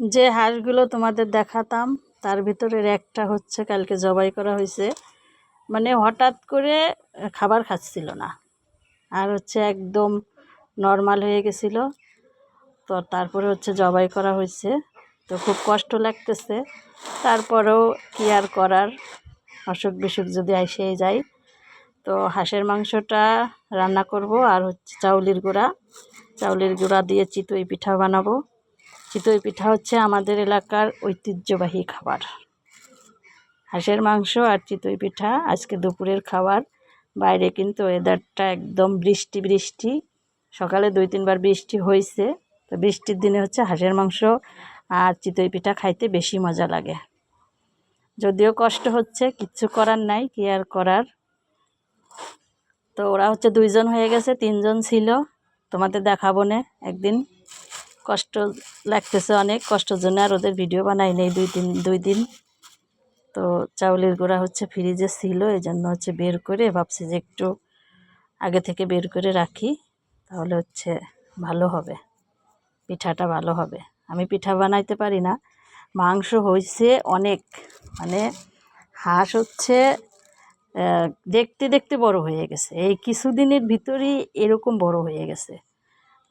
যে হাঁসগুলো তোমাদের দেখাতাম, তার ভিতরের একটা হচ্ছে কালকে জবাই করা হয়েছে। মানে হঠাৎ করে খাবার খাচ্ছিল না। আর হচ্ছে একদম নর্মাল হয়ে গেছিল। তো তারপরে হচ্ছে জবাই করা হয়েছে। তো খুব কষ্ট লাগতেছে। তারপরেও কি আর করার? অসুখ বিসুখ যদি এসেই যায়। তো হাঁসের মাংসটা রান্না করব আর হচ্ছে চাউলের গুঁড়া। চাউলের গুঁড়া দিয়ে চিতই পিঠা বানাবো। চিতই পিঠা হচ্ছে আমাদের এলাকার ঐতিহ্যবাহী খাবার। হাঁসের মাংস আর চিতই পিঠা আজকে দুপুরের খাবার। বাইরে কিন্তু ওয়েদারটা একদম বৃষ্টি বৃষ্টি। সকালে দুই, তিনবার বৃষ্টি হয়েছে। তো বৃষ্টির দিনে হচ্ছে হাঁসের মাংস আর চিতই পিঠা খাইতে বেশি মজা লাগে। যদিও কষ্ট হচ্ছে, কিচ্ছু করার নাই, কি আর করার? তো ওরা হচ্ছে দুইজন হয়ে গেছে, তিনজন ছিল। তোমাদের দেখাবো না একদিন। কষ্ট লাগতেছে অনেক, কষ্টের জন্য আর ওদের ভিডিও বানাই নেই দুই তিন, দুই দিন। তো চাউলের গুঁড়া হচ্ছে ফ্রিজে ছিল এই জন্য হচ্ছে বের করে ভাবছি যে একটু আগে থেকে বের করে রাখি, তাহলে হচ্ছে ভালো হবে, পিঠাটা ভালো হবে। আমি পিঠা বানাইতে পারি না, মাংস হয়েছে অনেক মানে হাঁস হচ্ছে দেখতে দেখতে বড় হয়ে গেছে। এই কিছুদিনের ভিতরেই এরকম বড় হয়ে গেছে।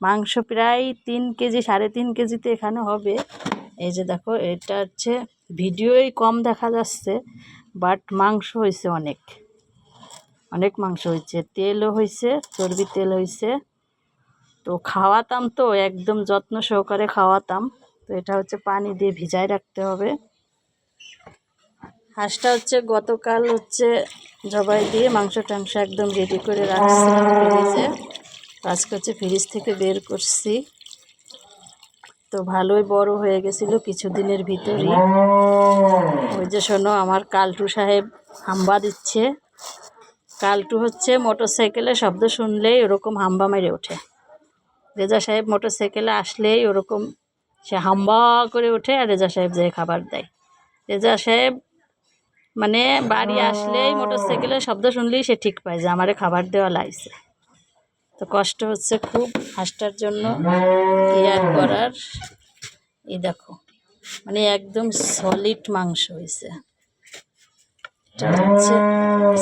মাংস প্রায় তিন কেজি, সাড়ে তিন কেজিতে এখানে হবে। এই যে দেখো, এটা হচ্ছে ভিডিওই কম দেখা যাচ্ছে বাট মাংস হয়েছে অনেক। অনেক মাংস হয়েছে। তেলও হয়েছে, চর্বি তেল হয়েছে। তো খাওয়াতাম তো, একদম যত্ন সহকারে খাওয়াতাম। তো এটা হচ্ছে পানি দিয়ে ভিজায় রাখতে হবে। হাঁসটা হচ্ছে গতকাল হচ্ছে জবাই দিয়ে মাংস টাংস একদম রেডি করে রাখছিলাম ফ্রিজে আজকে হচ্ছে ফ্রিজ থেকে বের করছি। তো ভালোই বড় হয়ে গেছিল কিছুদিনের ভিতরই। ওই যে শোনো, আমার কালটু সাহেব হাম্বা দিচ্ছে। কালটু হচ্ছে মোটর সাইকেলে শব্দ শুনলেই ওরকম হাম্বা মেরে ওঠে। রেজা সাহেব মোটর সাইকেলে আসলেই ওরকম সে হাম্বা করে ওঠে আর রেজা সাহেব যে খাবার দেয়। রেজা সাহেব মানে বাড়ি আসলেই মোটর সাইকেলের শব্দ শুনলেই সে ঠিক পায় যে আমারে খাবার দেওয়া লাগছে। তো কষ্ট হচ্ছে খুব হাঁসটার জন্য কেয়ার করার। এই দেখো মানে একদম সলিড মাংস হয়েছে। এটা হচ্ছে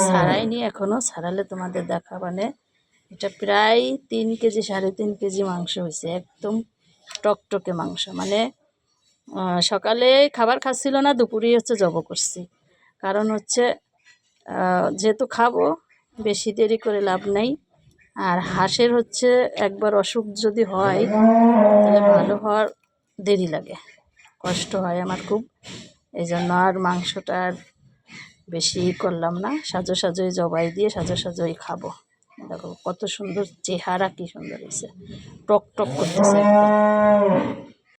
ছাড়াইনি এখনও ছাড়ালে তোমাদের দেখা মানে এটা প্রায় তিন কেজি, সাড়ে তিন কেজি মাংস হয়েছে, একদম টকটকে মাংস। মানে সকালে খাবার খাচ্ছিল না, দুপুরেই হচ্ছে জব করছি। কারণ হচ্ছে যেহেতু খাব, বেশি দেরি করে লাভ নেই। আর হাঁসের হচ্ছে একবার অসুখ যদি হয়, তাহলে ভালো হওয়ার দেরি লাগে। কষ্ট হয় আমার খুব। এই জন্য আর মাংসটা আর বেশি করলাম না। সাজো সাজোই জবাই দিয়ে সাজো সাজোই খাব। দেখো কত সুন্দর চেহারা কি সুন্দর হয়েছে টক টক করতেছে